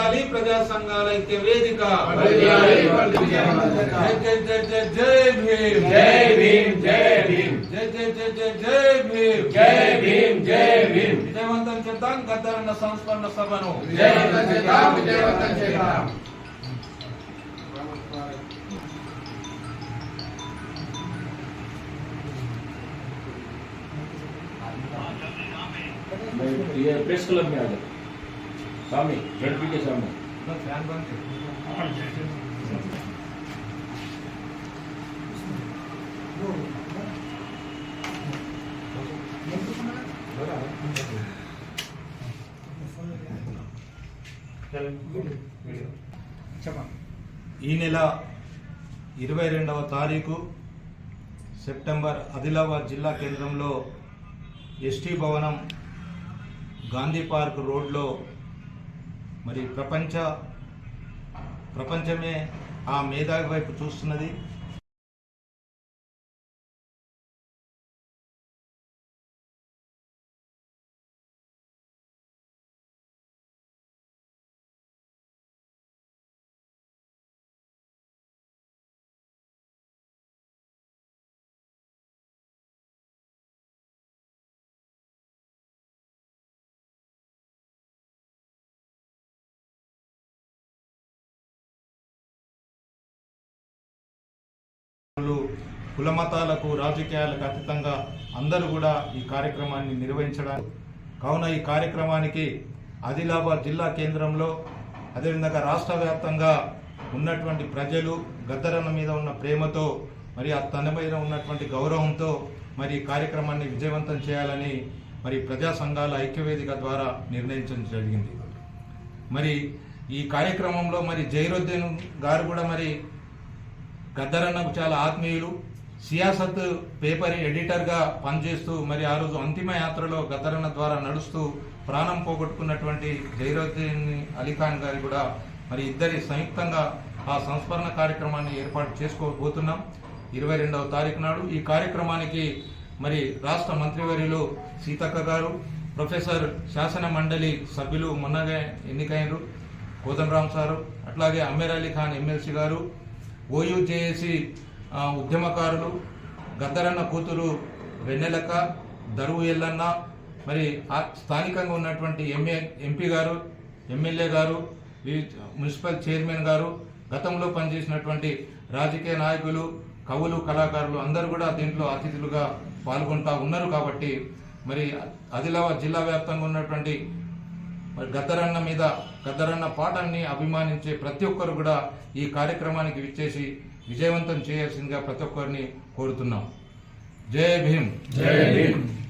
వర్ధిల్లాలి ప్రజా సంఘాల ఐక్య వేదిక వర్ధిల్లాలి, వర్ధిల్లాలి. జై జై జై జై జై భీమ్ జై భీమ్ జై భీమ్ జై జై జై జై జై భీమ్ జై భీమ్ జై భీమ్ విజయవంతం చేద్దాం గద్దరన్న సంస్మరణ సభను విజయవంతం చేద్దాం విజయవంతం చేద్దాం ये प्रेस क्लब में आ जाओ స్వామి జడ్పీకే స్వామి. ఈ నెల ఇరవై రెండవ తారీఖు సెప్టెంబర్ ఆదిలాబాద్ జిల్లా కేంద్రంలో ఎస్టీ భవనం గాంధీ పార్క్ రోడ్లో మరి ప్రపంచ ప్రపంచమే ఆ మేధావి వైపు చూస్తున్నది. కులమతాలకు రాజకీయాలకు అతీతంగా అందరూ కూడా ఈ కార్యక్రమాన్ని నిర్వహించడానికి కావున ఈ కార్యక్రమానికి ఆదిలాబాద్ జిల్లా కేంద్రంలో అదేవిధంగా రాష్ట్ర వ్యాప్తంగా ఉన్నటువంటి ప్రజలు గద్దరన్న మీద ఉన్న ప్రేమతో మరి ఆ తన మీద ఉన్నటువంటి గౌరవంతో మరి ఈ కార్యక్రమాన్ని విజయవంతం చేయాలని మరి ప్రజా సంఘాల ఐక్యవేదిక ద్వారా నిర్ణయించడం జరిగింది. మరి ఈ కార్యక్రమంలో మరి జైరుద్దీన్ గారు కూడా మరి గద్దరన్నకు చాలా ఆత్మీయులు. సియాసత్ పేపర్ ఎడిటర్గా పనిచేస్తూ మరి ఆ రోజు అంతిమ యాత్రలో గద్దరన్న ద్వారా నడుస్తూ ప్రాణం పోగొట్టుకున్నటువంటి జైరుద్దీన్ అలీఖాన్ గారి కూడా మరి ఇద్దరి సంయుక్తంగా ఆ సంస్మరణ కార్యక్రమాన్ని ఏర్పాటు చేసుకోబోతున్నాం. ఇరవై రెండవ తారీఖు నాడు ఈ కార్యక్రమానికి మరి రాష్ట్ర మంత్రివర్యులు సీతక్క గారు ప్రొఫెసర్ శాసన మండలి సభ్యులు మొన్నగా ఎన్నికైనరు కోదండరామ్ సారు అట్లాగే అమీర్ అలీ ఖాన్ ఎమ్మెల్సీ గారు ఓయూజేఏసీ ఆ, ఉద్యమకారులు గద్దరన్న కూతురు వెన్నెలక్క దరువు ఎల్లన్న మరి ఆ స్థానికంగా ఉన్నటువంటి ఎంఏ ఎంపీ గారు ఎమ్మెల్యే గారు మున్సిపల్ చైర్మన్ గారు గతంలో పనిచేసినటువంటి రాజకీయ నాయకులు కవులు కళాకారులు అందరూ కూడా దీంట్లో అతిథులుగా పాల్గొంటా ఉన్నారు కాబట్టి మరి ఆదిలాబాద్ జిల్లా వ్యాప్తంగా ఉన్నటువంటి మరి గద్దరన్న మీద గద్దరన్న పాఠాన్ని అభిమానించే ప్రతి ఒక్కరు కూడా ఈ కార్యక్రమానికి విచ్చేసి విజయవంతం చేయాల్సిందిగా ప్రతి ఒక్కరిని కోరుతున్నాం. జై భీమ్. జై భీమ్.